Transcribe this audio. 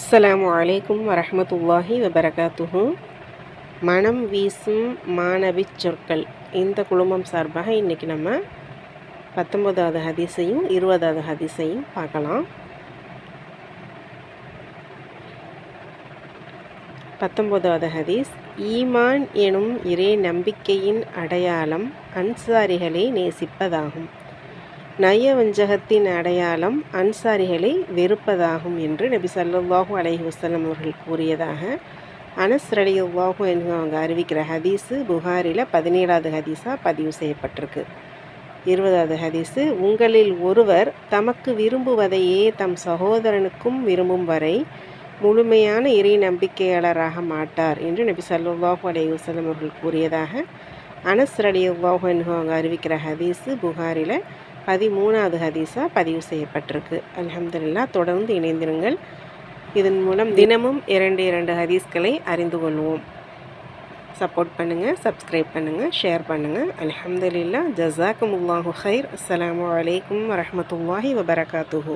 அஸ்ஸலாமு அலைக்கும் வரமத்துல்லாஹி வபரகாத்துஹு. மனம் வீசும் மாணவிச் சொற்கள். இந்த குழுமம் சார்பாக இன்றைக்கி நம்ம பத்தொன்பதாவது ஹதிசையும் இருபதாவது ஹதிசையும் பார்க்கலாம். பத்தொன்பதாவது ஹதீஸ் ஈமான் எனும் இறை நம்பிக்கையின் அடையாளம் அன்சாரிகளை நேசிப்பதாகும். நயவஞ்சகத்தின் அடையாளம் அன்சாரிகளை வெறுப்பதாகும் என்று நபி சல்லாஹூ அலஹி வசலம் அவர்கள் கூறியதாக அனஸ் ரலியுல்லாஹூ என்று அவங்க அறிவிக்கிற ஹதீஸு புகாரில் பதினேழாவது ஹதீஸாக பதிவு செய்யப்பட்டிருக்கு. இருபதாவது ஹதீஸு உங்களில் ஒருவர் தமக்கு விரும்புவதையே தம் சகோதரனுக்கும் விரும்பும் வரை முழுமையான இறை நம்பிக்கையாளராக மாட்டார் என்று நபி சல்லாஹூ அலஹி வசலம் அவர்கள் கூறியதாக அனஸ் ரலியுல்லாஹூ என்று அவங்க அறிவிக்கிற ஹதீஸு புகாரில் பதிமூணாவது ஹதீஸாக பதிவு செய்யப்பட்டிருக்கு. அலமதுல்லா தொடர்ந்து இணைந்திருங்கள். இதன் மூலம் தினமும் இரண்டு இரண்டு ஹதீஸ்களை அறிந்து கொள்வோம். சப்போர்ட் பண்ணுங்கள் சப்ஸ்கிரைப் பண்ணுங்கள் ஷேர் பண்ணுங்கள் அலமதுல்லா ஜசாக்கும் உல்லாஹு ஹைர் அஸ்லாம் வலைக்கம் வரமத்துல்லாஹி வபரகாத்துஹூ.